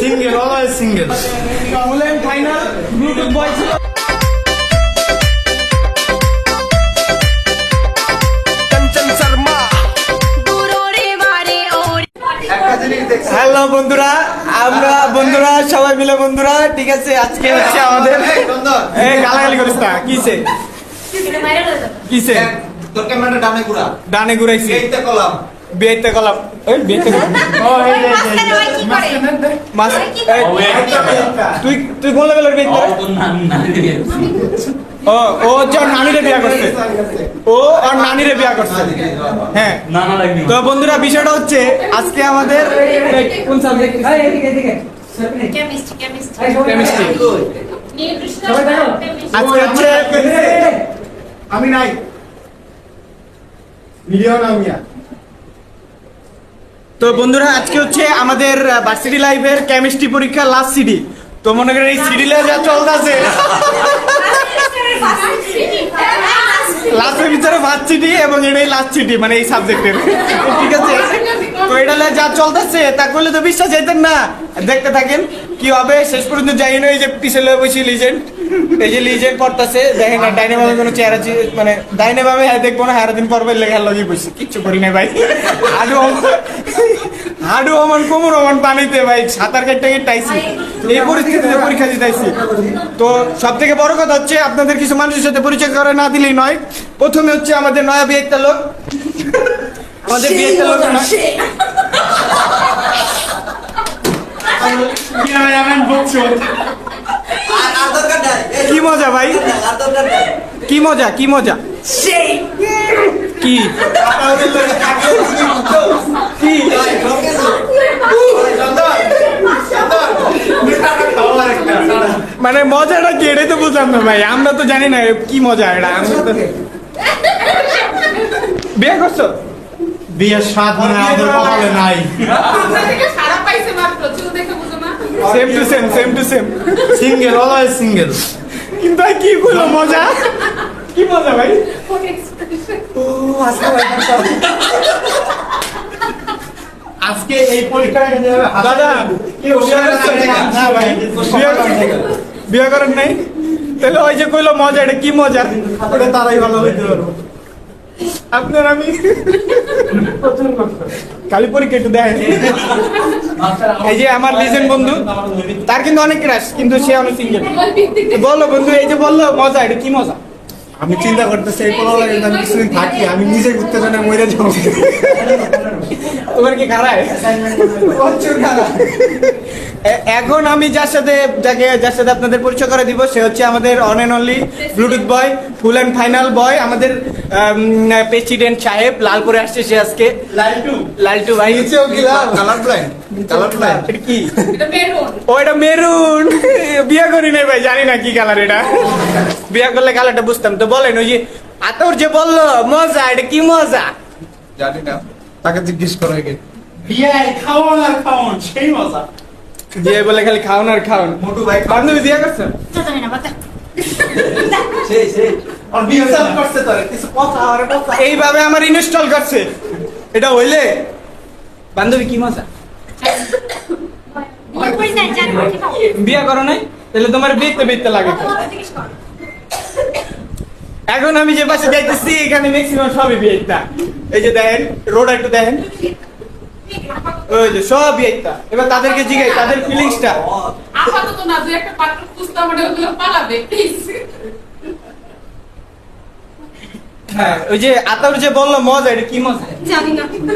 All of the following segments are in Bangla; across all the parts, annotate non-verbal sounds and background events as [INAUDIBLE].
Single always single final Bluetooth boy ছিল। হ্যালো বন্ধুরা। আমরা বন্ধুরা সবাই মিলে বন্ধুরা ঠিক আছে? আজকে হচ্ছে আমাদের গালাগালি করিস না কিসে? কিসে? তোর ক্যামেরাটা ডানে ঘুরা ডানে ঘুরাইছি এইতে কলাম বিয়েতে গেলাম ওই বিয়েতে ও এই যে, এই যে, মাস তুই তুই কোন লেভেলের বিয়ে ও ও হচ্ছে নানিরে বিয়া করছে ও আর নানিরে বিয়া করছে হ্যাঁ তো বন্ধুরা বিষয়টা হচ্ছে আজকে আমাদের কোন সাবজেক্ট কেমিস্ট্রি কেমিস্ট্রি কেমিস্ট্রি আজকে হচ্ছে আমি নাই তো বন্ধুরা, আজকে হচ্ছে আমাদের ভার্সিটি লাইফের কেমিস্ট্রি পরীক্ষা লাস্ট সিডি তো মনে করেন এই সিডিলে যা চলতেছে। লাস্টের ভিতরে ফার্স্ট সিটি এবং এটাই লাস্ট সিটি মানে এই সাবজেক্টের ঠিক আছে? তো এটা যা চলতেছে, তা করলে তো বিশ্বাস যেতেন না। দেখতে থাকেন। কি হবে? শেষ পর্যন্ত যাই না এই যে পিছনে বসে লিজেন্ড এই যে লিজেন্ড পড়তেছে দেখেন না ডাইনে ভাবে কোনো চেহারা মানে ডাইনে ভাবে হ্যাঁ দেখব না হারা দিন পর্বের লেগে লগিয়ে বসে। কিচ্ছু করি না ভাই। হাডু হাডু অমন কোমর অমন পানিতে ভাই সাঁতার কেটে কেটাইছি এই পরিস্থিতিতে পরীক্ষা দিতে দিতেছি তো সব থেকে বড় কথা হচ্ছে আপনাদের কিছু মানুষের সাথে পরিচয় করে না দিলেই নয় প্রথমে হচ্ছে আমাদের নয়া বিয়েটা লোক। আমাদের বিয়েটা লোক না? কি মজা ভাই? কি মজা কি মজা? কি? কি? মানে মজাটা কি এটাই তো বুঝলাম না ভাই। আমরা তো জানি না কি মজা এটা। আমরা তো বিয়ে করছ? বিয়ের স্বাদ মানে আমাদের কপালে নাই সারা পাইছে মাত্র চুল দেখে বুঝো না same to same same to same single always single কিন্তু ভাই কি করল মজা? কি মজা ভাই? ও আজকে এই পরীক্ষাটা দাদা বিয়ে করছেন? না ভাই বিয়ে করেন? বিয়ে করেন নাই? তাহলে ওই যে কইলো মজা এটা কি মজা? ওটা তারাই ভালো হইতে পারব। আপনার আমি? কালী পরীক্ষা কেটে দেয় এই যে আমার লিজেন্ড বন্ধু, তার কিন্তু অনেক ক্রাশ কিন্তু সে অনেক সিঙ্গেল বলো বন্ধু, এই যে বলল, মজা, এটা কি মজা? আমি চিন্তা করতেছি, এই পড়া লাগে আমি কিছুদিন থাকি, আমি নিজে ঘুরতে জানে মরে যাব। তোমার কি খারায় এখন আমি যার সাথে যাকে যার সাথে আপনাদের পরিচয় করে দিব সে হচ্ছে আমাদের one and only Bluetooth boy full and final boy আমাদের প্রেসিডেন্ট সাহেব লালপুরে আসছে সে আজকে। লালটু লালটু ভাই। কালার ব্লাইন্ড কালার ব্লাইন্ড এটা কি? ও এটা মেরুন। বিয়ে করি নাই ভাই জানি না কি কালার এটা। বিয়ে করলে কালারটা বুঝতাম। তো বলেন ওই যে আতর যে বলল মজা এটা কি মজা? জানি না। তাকে জিজ্ঞেস করো আগে বিয়ে খাওয়ান আর খাওয়ান সেই মজা। দিয়ে বলে খালি খাওন আর খাওন। মোটু ভাই বান্ধবী দিয়ে করছেন জানি না বাতা সেই সেই। আর বিয়ে করছে তোর কিছু কথা আর কথা। এইভাবে আমার ইনস্টল করছে। এটা হইলে? বান্ধবী কি মজা? বিয়ে করো নাই? তাহলে তোমার বিয়েতে বিয়েতে লাগে। তো। কর। এখন আমি যে পাশে যাইতেছি, এখানে ম্যাক্সিমাম সবই বিয়েটা এই যে দেখেন রোড একটু দেখেন। ওই যে সব বিয়েটা এবার তাদেরকে জিগাই, তাদের ফিলিংসটা আপাতত না যে একটা পাত্র খুঁজতে ওগুলো পালাবে প্লিজ হ্যাঁ ওই যে আতাউর যে বলল মজা এটা কি মজা? জানি না তুমি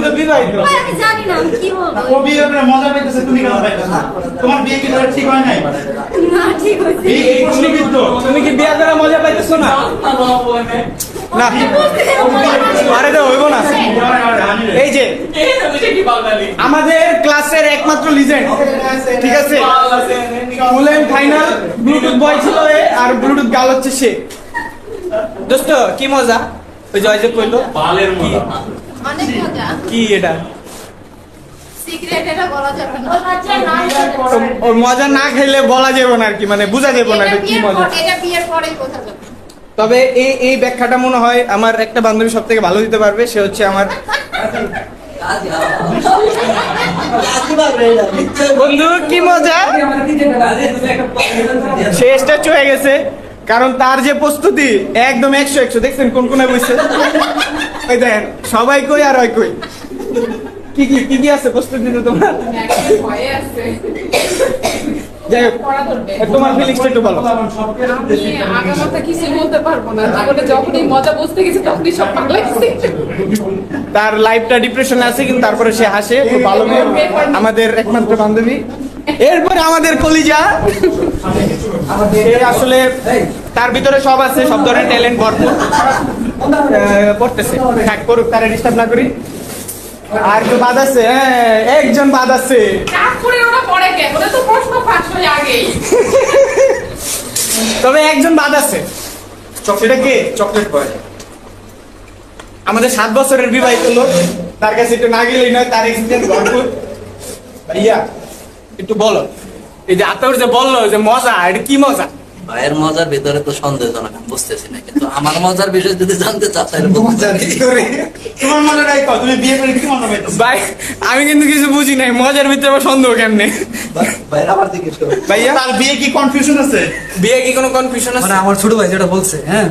তো বিবাহিত জানি না কি ও বিয়ে করে মজা পাইতেছে তুমি কেন পাইতেছ তোমার বিয়ে কি ধরে ঠিক হয় নাই? না ঠিক হয়েছে তুমি কি বিয়ে করে মজা পাইতেছো না? না। আরে তো হইব না। এই যে আমাদের ক্লাসের একমাত্র লিজেন্ড ঠিক আছে? Full and final Bluetooth boy ছিল এ, আর ব্লুটুথ গাল হচ্ছে সে। দোস্ত কি মজা? ওই জয় যে কইলো। অনেক মজা। কি এটা? মজা না খেলে বলা যাবে না আর কি মানে বোঝা যাবে না এটা কি মজা। এটা বিয়ের পরেই বোঝা যাবে। তবে এই এই ব্যাখ্যাটা মনে হয় আমার একটা বান্ধবী সব থেকে ভালো দিতে পারবে, সে হচ্ছে আমার বন্ধু, কি মজা? স্ট্যাচু হয়ে গেছে, কারণ তার যে প্রস্তুতি, একদম একশো একশো, দেখছেন কোন কোনায় বসছে ওই দেখেন, সবাই কই আর ওই কই? কি কি কি আছে প্রস্তুতিতে তোমার? যাই হোক তোমার ফিলিংসটা একটু বলো। আগামাথা কিছু বলতে পারব না। জীবনে যখনই মজা বুঝতে গেছি তখনই সব পাগলাইছি তার লাইফটা ডিপ্রেশনে আছে কিন্তু তারপরে সে হাসে খুব ভালো মেয়ে। আমাদের একমাত্র বান্ধবী। এরপরে আমাদের কলিজা। সে আসলে তার ভিতরে সব আছে সব ধরনের ট্যালেন্ট ভরপুর। আহ, পড়তেছে। থাক করুক তারা ডিস্টার্ব না করি। আর কেউ বাদ আছে? হ্যাঁ একজন বাদ আছে। তবে একজন বাদ আছে। সেটা কে? Chocolate boy. আমাদের সাত বছরের বিবাহিত লোক তার কাছে একটু না গেলেই নয় তার এক্সপিরিয়েন্স ভরপুর। ভাইয়া একটু বলো। এই যে আতর যে বলল যে মজা এটা কি মজা? ভাইয়ের মজার ভিতরে তো সন্দেহজনক আমি বুঝতেছি না কিন্তু আমার মজার বিষয় যদি জানতে চাও তাহলে তোমার মনে নাই তুমি বিয়ে করে কি মনে ভাই আমি কিন্তু কিছু বুঝি নাই মজার ভিতরে আবার সন্দেহ কেমনে? ভাইয়ের। ভাইয়া? তার বিয়ে কি কনফিউশন আছে? বিয়ে কি কোনো কনফিউশন আছে? মানে আমার ছোট ভাই যেটা বলছে হ্যাঁ?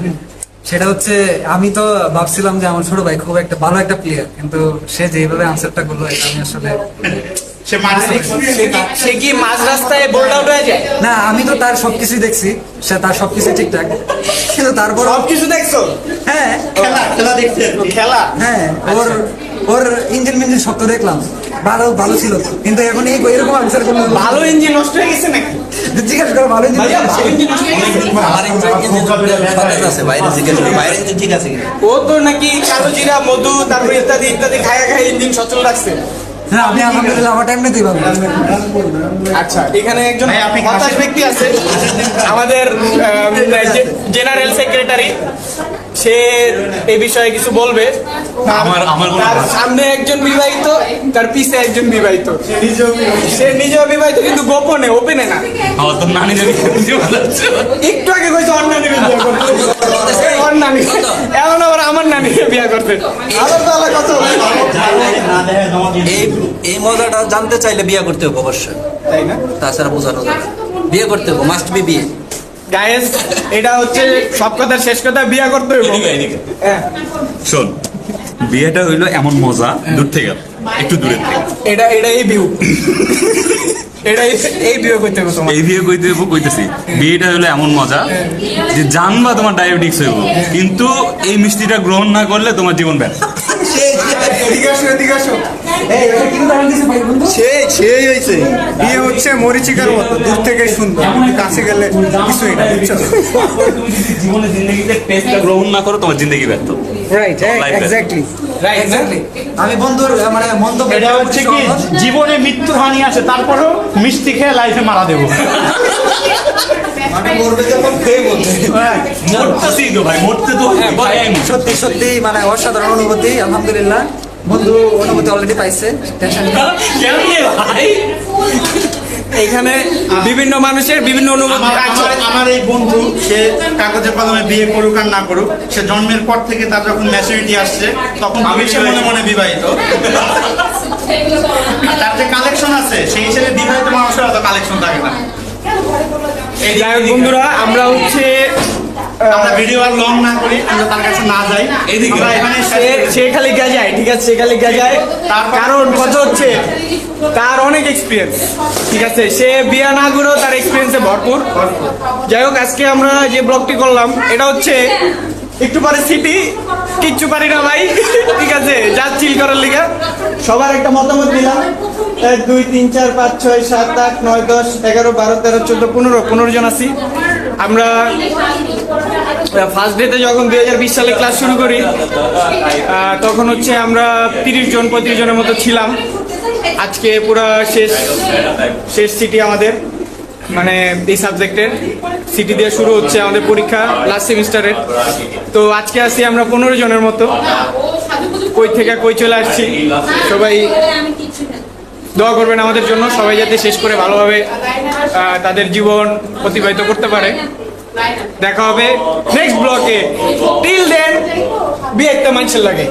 সেটা হচ্ছে আমি তো ভাবছিলাম যে আমার ছোট ভাই খুব একটা ভালো একটা প্লেয়ার কিন্তু সে যেভাবে আনসারটা করল এটা আমি আসলে সে কি- মাঝ রাস্তায় বোল্ড আউট হয়ে যায়? না আমি তো তার সবকিছুই দেখছি। সে তার সবকিছু ঠিকঠাক। কিন্তু তারপর সব কিছু দেখছ? হ্যাঁ। খেলা খেলা দেখছে খেলা? হ্যাঁ ওর ওর ইঞ্জিন মিঞ্জিন শক্ত দেখলাম। ভালো ভালো ছিল। কিন্তু এখন এই এরকম আনসার করল ভালো ইঞ্জিন নষ্ট হয়ে গেছে নাকি? জিজ্ঞাসা করো ভালো ইঞ্জিন ও তো নাকি কালো জিরা মধু তারপরে ইত্যাদি ইত্যাদি খায়া খায় ইঞ্জিন সচল রাখছে। হ্যাঁ আমি আলহামদুলিল্লাহ আমার টাইম নিতেই পারব আচ্ছা এখানে একজন হতাশ ব্যক্তি আছে। আমাদের জেনারেল সেক্রেটারি সে এই বিষয়ে কিছু বলবে। আমার আমার তার সামনে একজন বিবাহিত তার পিছে একজন বিবাহিত। সে নিজেও বিবাহিত। কিন্তু গোপনে ওপেনে না। নানি একটু আগে কইছে অন্য নানি। আবার আমার নানি বিয়ে করতে। আলাদা কথা এই এই মজাটা জানতে চাইলে বিয়ে করতে হবে অবশ্যই। তাই না? তাছাড়া বোঝানো যাবে। বিয়ে করতে হবে মাস্ট বি বিয়ে। গায়েস এটা হচ্ছে সব কথার শেষ কথা বিয়ে করতে হইব হ্যাঁ। শোন বিয়েটা হইল এমন মজা দূর থেকে একটু দূরের থেকে। এটা এটা এই ভিউ এটা এই- এই করতে হবে তোমার এই বিয়ে কইতে হইব কইতেছি বিয়েটা হলো এমন মজা যে জানবা তোমার ডায়াবেটিক্স হইব। কিন্তু এই মিষ্টিটা গ্রহণ না করলে তোমার জীবন ব্যর্থ। এই এটা কি উদাহরণ দিছে ভাই বন্ধু? সেই সেই হয়েছে বিয়ে হচ্ছে মরিচিকার মতো দূর থেকে সুন্দর। কাছে গেলে কিছুই না বুঝছ? জীবনে জিন্দগিতে টেস্টটা গ্রহণ না করো তোমার জিন্দগি ব্যর্থ। রাইট এক্স্যাক্টলি আমি বন্ধুর মানে মন্তব্য এটা হচ্ছে কি জীবনে মৃত্যু হানি আছে তারপরেও মিষ্টি খেয়ে লাইফে মারা দেবো। মানে খেয়ে তো ভাই মরতে তো হ্যাঁ, ভাই আমি সত্যি সত্যি মানে অসাধারণ অনুভূতি আলহামদুলিল্লাহ। বন্ধু অনুভূতি অলরেডি পাইছে। ভাই এখানে বিভিন্ন মানুষের বিভিন্ন অনুভূতি। আমার এই বন্ধু সে কাগজে কলমে বিয়ে করুক আর না করুক সে জন্মের পর থেকে তার যখন ম্যাচুরিটি আসছে তখন আমি সে মনে মনে বিবাহিত। তার যে কালেকশন আছে সেই হিসেবে বিবাহিত মানুষের অত কালেকশন থাকে না। এই যাই বন্ধুরা আমরা হচ্ছে আমরা ভিডিও আর লং না করি আমরা তার কাছে না যাই। এদিকে। আমরা এখানে সে- খালি গাজায় ঠিক আছে? সে খালি গাজায় তার কারণ কথা হচ্ছে তার অনেক এক্সপিরিয়েন্স ঠিক আছে? সে বিয়া না করেও তার এক্সপিরিয়েন্সে ভরপুর। যাই হোক আজকে আমরা যে ব্লগটি করলাম এটা হচ্ছে একটু পরে সিটি কিচ্ছু পারি না ভাই [LAUGHS] ঠিক আছে? যা চিল করার লিগে। সবার একটা মতামত দিলাম। এক দুই তিন চার পাঁচ ছয় সাত আট নয় দশ এগারো বারো তেরো চোদ্দ পনেরো পনেরো জন আছি। আমরা ফার্স্ট ডেতে যখন দুই হাজার বিশ সালে ক্লাস শুরু করি তখন হচ্ছে আমরা তিরিশ জন, পঁয়ত্রিশ জনের মতো ছিলাম। আজকে পুরো শেষ শেষ সিটি আমাদের মানে এই সাবজেক্টের সিটি দিয়ে শুরু হচ্ছে আমাদের পরীক্ষা লাস্ট সেমিস্টারের তো আজকে আসি আমরা পনেরো জনের মতো। কই থেকে কই চলে আসছি, সবাই দোয়া করবেন আমাদের জন্য, সবাই যাতে শেষ করে ভালোভাবে তাদের জীবন অতিবাহিত করতে পারে। দেখা হবে নেক্সট ব্লকে টিল দেন বি একটা মানুষের লাগে।